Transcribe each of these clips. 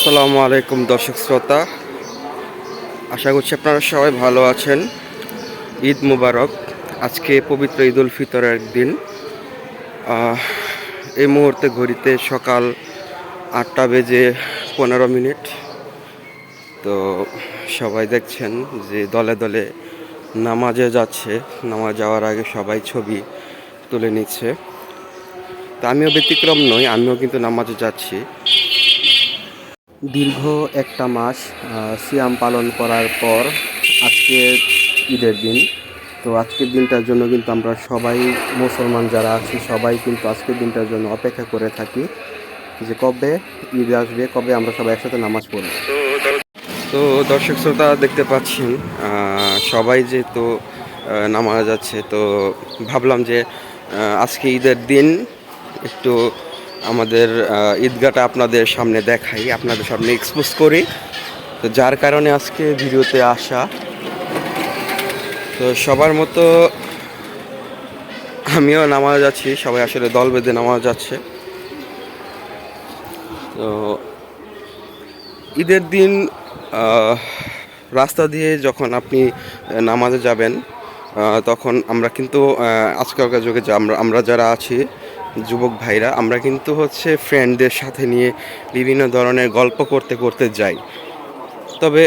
আসসালামু আলাইকুম দর্শক শ্রোতা। আশা করছি আপনারা সবাই ভালো আছেন। ঈদ মুবারক। আজকে পবিত্র ঈদ উল ফিতরের দিন এই মুহূর্তে ঘড়িতে সকাল আটটা বেজে পনেরো মিনিট। তো সবাই দেখছেন যে দলে দলে নামাজে যাচ্ছে। নামাজ যাওয়ার আগে সবাই ছবি তুলে নিচ্ছে। তা আমিও ব্যতিক্রম নই, আমিও কিন্তু নামাজে যাচ্ছি। দীর্ঘ একটা মাস সিয়াম পালন করার পর আজকে ঈদের দিন। তো আজকের দিনটার জন্য কিন্তু আমরা সবাই মুসলমান যারা আছি, সবাই কিন্তু আজকের দিনটার জন্য অপেক্ষা করে থাকি যে কবে ঈদ আসবে, কবে আমরা সবাই একসাথে নামাজ পড়ব। তো দর্শক শ্রোতা দেখতে পাচ্ছেন সবাই যেহেতু নামাজ যাচ্ছে তো ভাবলাম যে আজকে ঈদের দিন একটু আমাদের আহ, ঈদগাহটা আপনাদের সামনে দেখাই আপনাদের সামনে এক্সপোজ করি। তো যার কারণে আজকে ভিডিওতে আসা। তো সবার মতো আমিও নামাজ যাচ্ছি সবাই আসলে দল বেঁধে নামাজ যাচ্ছে তো ঈদের দিন রাস্তা দিয়ে যখন আপনি নামাজে যাবেন তখন আমরা কিন্তু আজকালকার যুগে আমরা আমরা যারা আছি যুবক ভাইরা, আমরা কিন্তু হচ্ছে ফ্রেন্ডদের সাথে নিয়ে বিভিন্ন ধরনের গল্প করতে করতে যাই। তবে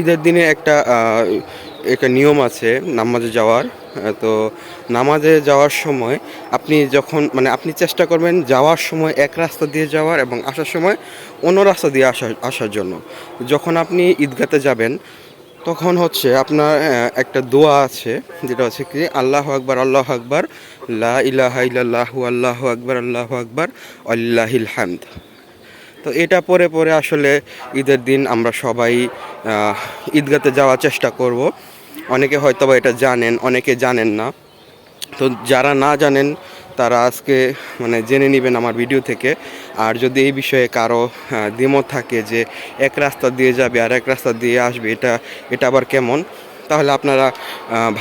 ঈদের দিনে একটা একটা নিয়ম আছে নামাজে যাওয়ার। তো নামাজে যাওয়ার সময় আপনি যখন মানে আপনি চেষ্টা করবেন যাওয়ার সময় এক রাস্তা দিয়ে যাওয়ার এবং আসার সময় অন্য রাস্তা দিয়ে আসা আসার জন্য। যখন আপনি ঈদগাতে যাবেন, তখন হচ্ছে আপনার একটা দোয়া আছে, যেটা হচ্ছে কি, আল্লাহ আকবার আল্লাহ আকবার লা ইলাহা ইল্লাল্লাহু, আল্লাহু আকবার আল্লাহু আকবার, আল্লাহিল হামদ। তো এটা পরে পরে আসলে ঈদের দিন আমরা সবাই ঈদগাতে যাওয়ার চেষ্টা করব। অনেকে হয়তো বা এটা জানেন, অনেকে জানেন না। তো যারা না জানেন, তারা আজকে মানে জেনে নেবেন আমার ভিডিও থেকে। আর যদি এই বিষয়ে কারও দ্বিমত থাকে যে এক রাস্তা দিয়ে যাবে আর এক রাস্তা দিয়ে আসবে, এটা এটা আবার কেমন? তাহলে আপনারা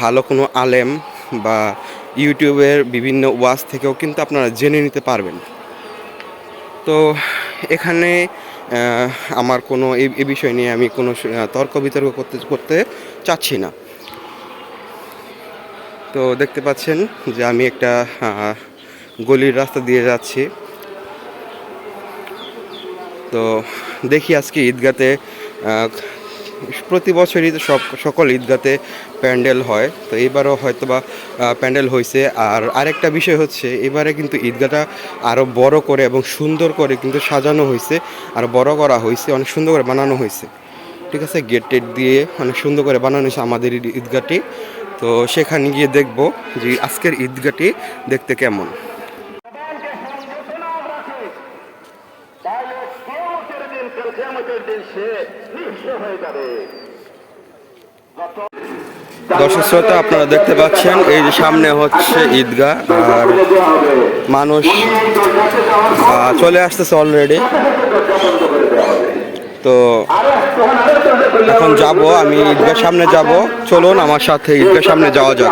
ভালো কোনো আলেম বা ইউটিউবের বিভিন্ন ওয়াজ থেকেও কিন্তু আপনারা জেনে নিতে পারবেন। তো এখানে আমার কোনো এই বিষয় নিয়ে আমি কোনো তর্ক বিতর্ক করতে করতে চাচ্ছি না। তো দেখতে পাচ্ছেন যে আমি একটা গলির রাস্তা দিয়ে যাচ্ছি। তো দেখি আজকে ঈদগাতে প্রতি বছরই সব, সকল ঈদগাতে প্যান্ডেল হয়। তো এবারও হয়তো বা প্যান্ডেল হয়েছে আর আরেকটা বিষয় হচ্ছে, এবারে কিন্তু ঈদগাটা আরও বড় করে এবং সুন্দর করে কিন্তু সাজানো হয়েছে আর বড় করা হয়েছে অনেক সুন্দর করে বানানো হয়েছে ঠিক আছে, গেট টেট দিয়ে অনেক সুন্দর করে বানানো হয়েছে আমাদের ঈদগাটি তো সেখানে গিয়ে দেখব যে আজকের ঈদগাটি দেখতে কেমন তাহলে কেয়ামতের দিন কাল কেয়ামতের দিন সে নিঃস্ব হয়ে যাবে দর্শক শ্রোতা আপনারা দেখতে পাচ্ছেন এই যে সামনে হচ্ছে ঈদগাহ আর মানুষ আহ, চলে আসতেছে অলরেডি তো এখন যাব আমি ঈদগাহ সামনে যাব। চলুন আমার সাথে ঈদগাহ সামনে যাওয়া যাক।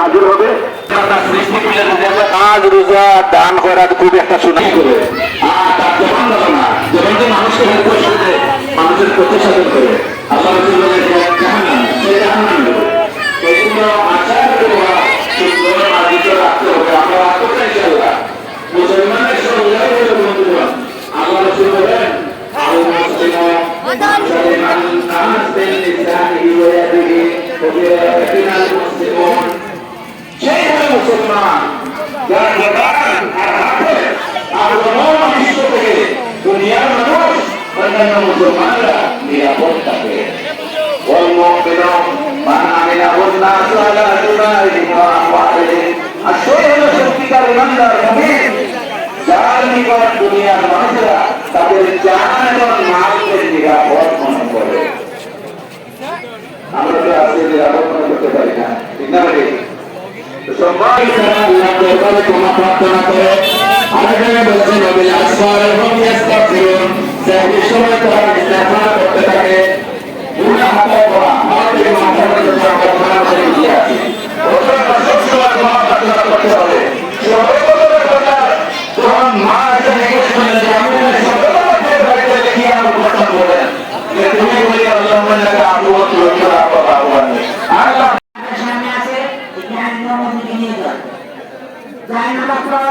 কাজ রোজা দান করার খুব একটা শোনা করে। মানুষকে হেল্প করে করে আল্লাহ রসুলের জাহান্নাম সে আমরা রাখতে চাই ইনশাআল্লাহ। মুসলমানের সঙ্গে আসলে হলো সত্যিকার ইমানদার মুমিন যার নিকট দুনিয়ার মানুষেরা তাদের জান এবং মালকে নিরাপদ মনে করে আমরা তো সবাই করতে থাকে মধ্যে যা কথা বলে দিয়ে আছে ওটা সবসময় ক্ষমা প্রার্থনা করতে হবে সর্বপ্রথম কথা যখন মা এসে জিজ্ঞেস করলেন যে আমি সর্বপ্রথম বাড়িতে দেখি আমার যায়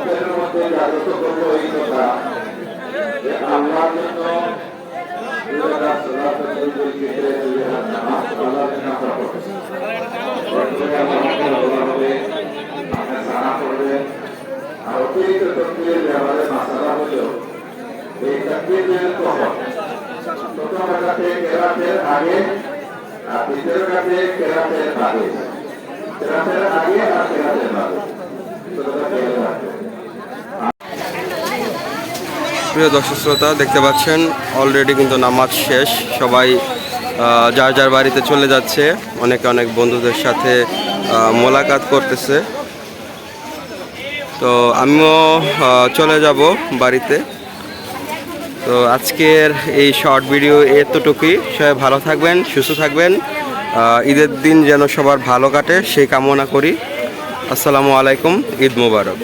মক্কের মধ্যে জাগ্রত করব এই কথা যে আল্লাহর জন্য। আর অতিরিক্ত তকবীরের ব্যাপারে মাসালা হলো, এই তকবীরের কখন? প্রথম রাকাতে কেরাতের আগে আর দ্বিতীয় রাকাতে কেরাতের আগে কেরাতের আগে কেরাতের বাদে প্রিয় দর্শক শ্রোতা, দেখতে পাচ্ছেন অলরেডি কিন্তু নামাজ শেষ। সবাই যার যার বাড়িতে চলে যাচ্ছে, অনেকে অনেক বন্ধুদের সাথে মোলাকাত করতেছে। তো আমিও চলে যাব বাড়িতে। তো আজকের এই শর্ট ভিডিও এতটুকুই। সবাই ভালো থাকবেন, সুস্থ থাকবেন। ঈদের দিন যেন সবার ভালো কাটে, সেই কামনা করি। আসসালামু আলাইকুম, ঈদ মুবারক।